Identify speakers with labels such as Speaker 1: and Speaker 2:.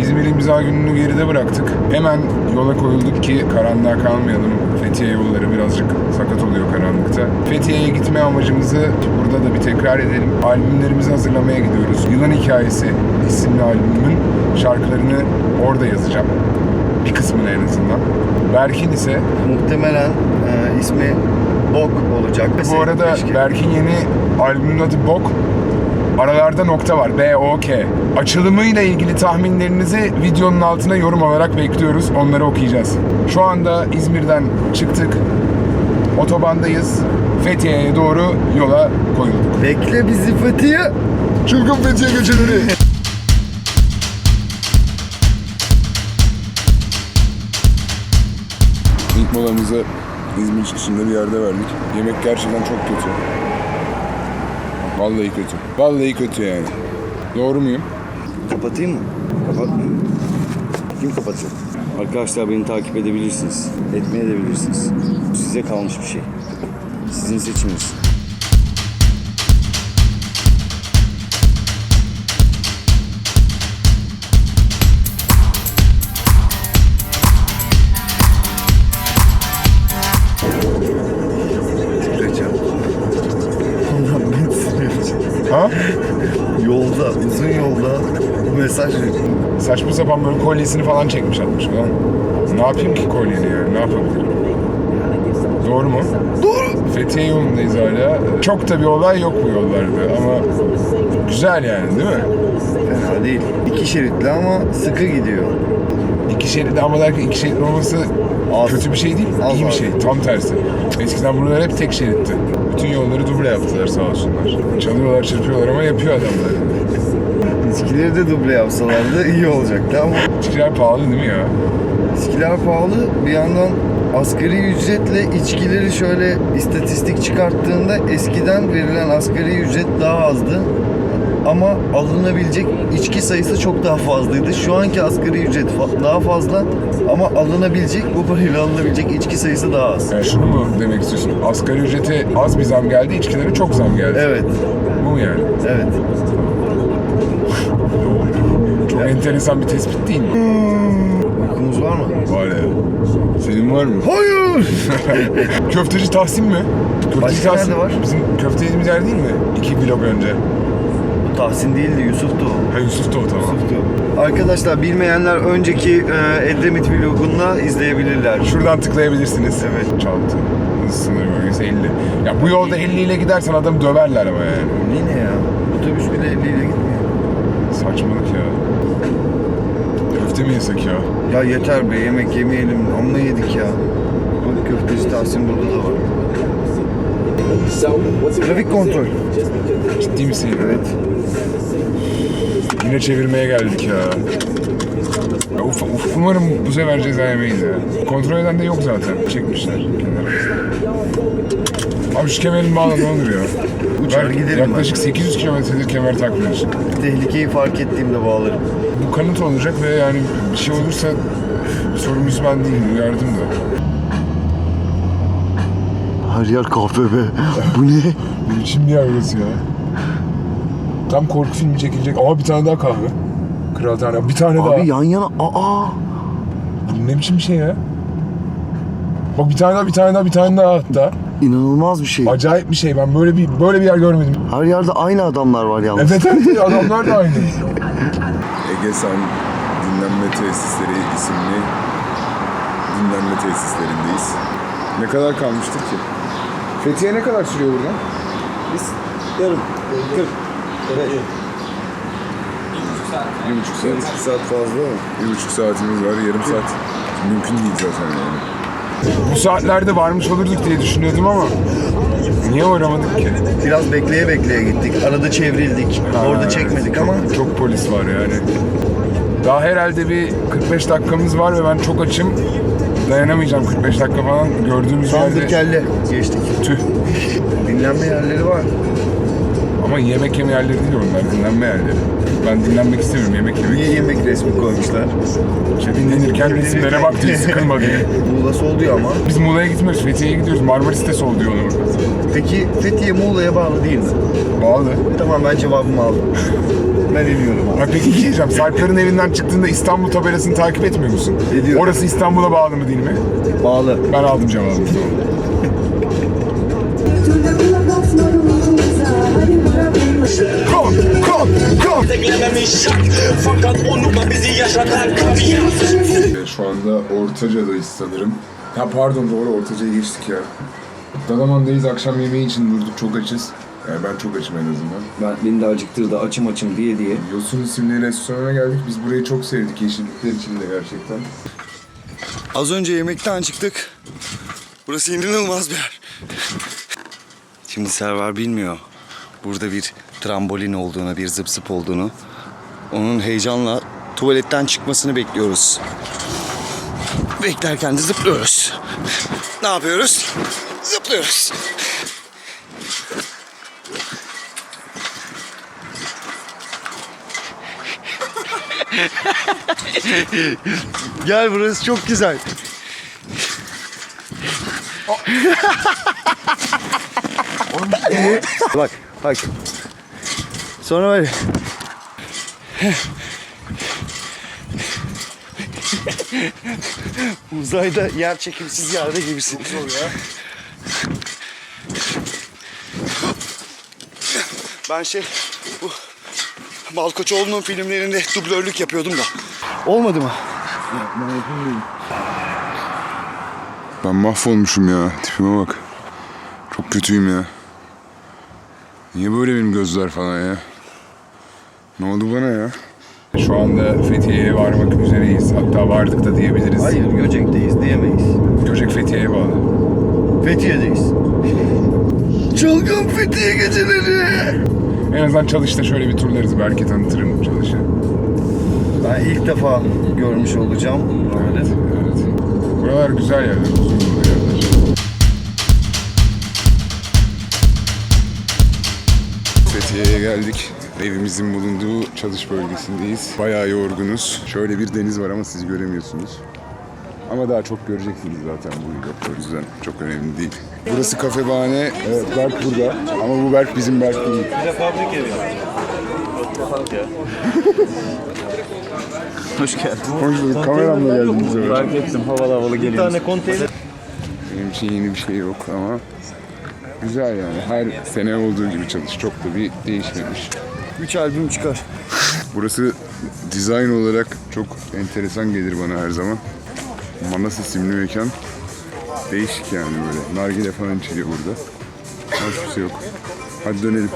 Speaker 1: İzmir imza gününü geride bıraktık. Hemen yola koyulduk ki karanlığa kalmayalım. Fethiye yolları birazcık sakat oluyor karanlıkta. Fethiye'ye gitme amacımızı burada da bir tekrar edelim. Albümlerimizi hazırlamaya gidiyoruz. Yılan Hikayesi isimli albümün şarkılarını orada yazacağım. Bir kısmını en azından. Berkin ise
Speaker 2: Muhtemelen e, ismi Bok olacak.
Speaker 1: bu arada. Berkin yeni albümün adı Bok. Aralarda nokta var. B-O-K. Açılımıyla ilgili tahminlerinizi videonun altına yorum olarak bekliyoruz. Onları okuyacağız. Şu anda İzmir'den çıktık. Otobandayız. Fethiye'ye doğru yola koyulduk.
Speaker 2: Bekle bizi Fethiye.
Speaker 1: Çılgın Fethiye geceleri. İlk molamızı İzmir çıkışında bir yerde verdik. Yemek gerçekten çok kötü. Vallahi kötü. Vallahi kötü yani. Doğru muyum?
Speaker 2: Kapatayım mı? Kapatma. Kim kapatıyor? Arkadaşlar beni takip edebilirsiniz. Etmeye edebilirsiniz. Bu size kalmış bir şey. Sizin seçiminiz.
Speaker 1: Saçma sapan böyle kolyesini falan çekmiş atmış falan. Ne yapayım ki kolyeni yani? Ne yapabilirim? Doğru mu? Doğru. Fethiye yolundayız hala. Çok da bir olay yok bu yollarda ama güzel yani değil mi?
Speaker 2: fena değil. İki şeritli ama sıkı gidiyor.
Speaker 1: İki şeritli ama derken iki şeritli olması
Speaker 2: Az.
Speaker 1: kötü bir şey değil,
Speaker 2: Az
Speaker 1: iyi bir
Speaker 2: az.
Speaker 1: şey. Tam tersi. Eskiden buralar hep tek şeritti. Bütün yolları duble yaptılar sağ olsunlar. Çalıyorlar, çırpıyorlar ama yapıyor adamlar.
Speaker 2: İskileri de duble yapsalardı iyi olacaktı ama
Speaker 1: İçkiler pahalı değil mi ya?
Speaker 2: İçkiler pahalı. Bir yandan asgari ücretle içkileri şöyle istatistik çıkarttığında eskiden verilen asgari ücret daha azdı. Ama alınabilecek içki sayısı çok daha fazlaydı. Şu anki asgari ücret fa- daha fazla ama alınabilecek, bu parayla alınabilecek içki sayısı daha az.
Speaker 1: Yani şunu mu demek istiyorsun? Asgari ücrete az bir zam geldi, içkilere çok zam geldi.
Speaker 2: Evet,
Speaker 1: Bu mu yani?
Speaker 2: evet.
Speaker 1: Enteresan bir tespit değil mi?
Speaker 2: Uykumuz var mı?
Speaker 1: Var ya. Senin var mı?
Speaker 2: Hayır!
Speaker 1: Köfteci Tahsin mi? Köfteci
Speaker 2: Başka nerede var?
Speaker 1: Bizim köfte yediğimiz yer değil mi? İki vlog önce.
Speaker 2: Bu Tahsin değildi, Yusuf'tu o.
Speaker 1: Ha Yusuf da o tamam.
Speaker 2: Arkadaşlar bilmeyenler önceki e, Edremit vlogunda izleyebilirler.
Speaker 1: Şuradan tıklayabilirsiniz.
Speaker 2: Evet.
Speaker 1: Çaltı. Hız sınırı bölgesi 50. Ya bu yolda 50 ile gidersen adamı döverler ama yani.
Speaker 2: Yine ya. Otobüs bile 50 ile gitmiyor.
Speaker 1: Saçmalık ya. Köfte mi yesek ya?
Speaker 2: Ya yeter be yemek yemeyelim. Amma yedik ya. Bak köfteci Tahsin burada da var. Trafik kontrol.
Speaker 1: Ciddi misin?
Speaker 2: Evet.
Speaker 1: Yine çevirmeye geldik ya. ya uf, uf, umarım bu sefer ceza yemeyiz ya. Kontrol eden de yok zaten. Çekmişler kenara. Abi şu kemerin bağla ne olur ya.
Speaker 2: Uçar
Speaker 1: Ben
Speaker 2: giderim
Speaker 1: Yaklaşık 800 kilometredir kemer takmıyorsun.
Speaker 2: Tehlikeyi fark ettiğimde bağlarım.
Speaker 1: Bu kanıt olacak ve yani bir şey olursa sorumlusu ben değilim. Uyardım da.
Speaker 2: Her yer kahve be. Bu ne?
Speaker 1: Ne biçim bir yer burası ya? Tam korku filmi çekilecek. Aa bir tane daha kahve. Kral tane. Bir tane daha.
Speaker 2: Abi yan yana. Aa.
Speaker 1: Bu ne biçim bir şey ya? Bak bir tane daha, bir tane daha, bir tane daha hatta.
Speaker 2: İnanılmaz bir şey.
Speaker 1: Acayip bir şey. Ben böyle bir böyle bir yer görmedim.
Speaker 2: Her yerde aynı adamlar var yalnız.
Speaker 1: Evet evet adamlar da aynı.
Speaker 3: Egesan Dinlenme Tesisleri isimli dinlenme tesislerindeyiz.
Speaker 1: Ne kadar kalmıştır ki? Fethiye ne kadar sürüyor buradan?
Speaker 2: Biz yarım. 40. Evet.
Speaker 1: Bir buçuk saat.
Speaker 2: 2 saat fazla mı?
Speaker 1: Bir buçuk saatimiz var. Yarım saat mümkün değil zaten yani. Bu saatlerde varmış olurduk diye düşünüyordum ama niye uğramadık ki?
Speaker 2: Biraz bekleye bekleye gittik. Arada çevrildik. Orada
Speaker 1: Ha,
Speaker 2: çekmedik
Speaker 1: çok,
Speaker 2: ama
Speaker 1: Çok polis var yani. Daha herhalde bir 45 dakikamız var ve ben çok açım. Dayanamayacağım 45 dakika falan. Gördüğümüz yerde...
Speaker 2: kelle geçtik.
Speaker 1: Tüh.
Speaker 2: Dinlenme yerleri var.
Speaker 1: Ama yemek yeme yerleri değil onlar, dinlenme yerleri. Ben dinlenmek istemiyorum, yemek yemek
Speaker 2: Niye yemek resmi koymuşlar?
Speaker 1: İşte dinlenirken resimlere bak diye, sıkılma diye.
Speaker 2: Muğla'sı oluyor ama.
Speaker 1: Biz Muğla'ya gitmiyoruz, Fethiye'ye gidiyoruz. Marmaris'te sol diyor onu.
Speaker 2: Peki Fethiye Muğla'ya bağlı değil mi?
Speaker 1: Bağlı.
Speaker 2: Tamam ben cevabımı aldım. ben iniyorum abi.
Speaker 1: Ha peki diyeceğim, Sarpların evinden çıktığında İstanbul tabelasını takip etmiyor musun?
Speaker 2: Ediyorum.
Speaker 1: Orası İstanbul'a bağlı mı değil mi?
Speaker 2: Bağlı.
Speaker 1: Ben aldım cevabını. Kon, kon, kon!
Speaker 4: Beklememiş şak Fakat onunla bizi yaşatan kamyon
Speaker 1: Şu anda Ortaca'dayız sanırım. Ha pardon doğru Ortaca'ya geçtik ya. Dalaman'dayız akşam yemeği için durduk çok açız. Yani ben çok açım en azından.
Speaker 2: Ben, beni de acıktırdı açım açım diye diye.
Speaker 1: Yosun isimli restorana geldik. Biz burayı çok sevdik yeşillikler içinde gerçekten.
Speaker 2: Az önce yemekten çıktık. Burası inanılmaz bir yer. Şimdi Server bilmiyor. Burada bir trambolin olduğunu, bir zıp zıp olduğunu. Onun heyecanla tuvaletten çıkmasını bekliyoruz. Beklerken de zıplıyoruz. Ne yapıyoruz? Zıplıyoruz. Gel burası çok güzel. bak bak. Sonra böyle. Uzayda yer çekimsiz yerde gibisin. Ben şey bu Malkoçoğlu'nun filmlerinde dublörlük yapıyordum da. Olmadı mı?
Speaker 1: Ben mahvolmuşum ya. Tipime bak. Çok kötüyüm ya. Niye böyle benim gözler falan ya? Ne oldu bana ya? Şu anda Fethiye'ye varmak üzereyiz. Hatta vardık da diyebiliriz.
Speaker 2: Hayır Göcek'teyiz diyemeyiz.
Speaker 1: Göcek Fethiye'ye bağlı.
Speaker 2: Fethiye'deyiz. Çılgın Fethiye geceleri.
Speaker 1: En azından çalışta şöyle bir turlarız. Belki tanıtırım çalışı.
Speaker 2: Ben ilk defa görmüş olacağım. Böyle.
Speaker 1: Evet. Buralar güzel yerler. Fethiye'ye geldik. Evimizin bulunduğu çalış bölgesindeyiz. Bayağı yorgunuz. Şöyle bir deniz var ama siz göremiyorsunuz. Ama daha çok göreceksiniz zaten bu vlogda. O yüzden çok önemli değil. Burası kafe bahane. Evet, Berk burada. Ama bu Berk bizim Berk değil.
Speaker 2: Hoş geldin.
Speaker 1: Hoş bulduk. Kameramla sefer.
Speaker 2: Fark ettim havalı havalı geliyorsun. Bir tane konteyner.
Speaker 1: Benim için yeni bir şey yok ama güzel yani. Her sene olduğu gibi çalış. Çok da bir değişmemiş.
Speaker 2: 3 albüm çıkar.
Speaker 1: Burası dizayn olarak çok enteresan gelir bana her zaman. Manas isimli mekan. Değişik yani böyle. Nargile falan içiliyor burada. Başka bir şey yok. Hadi dönelim.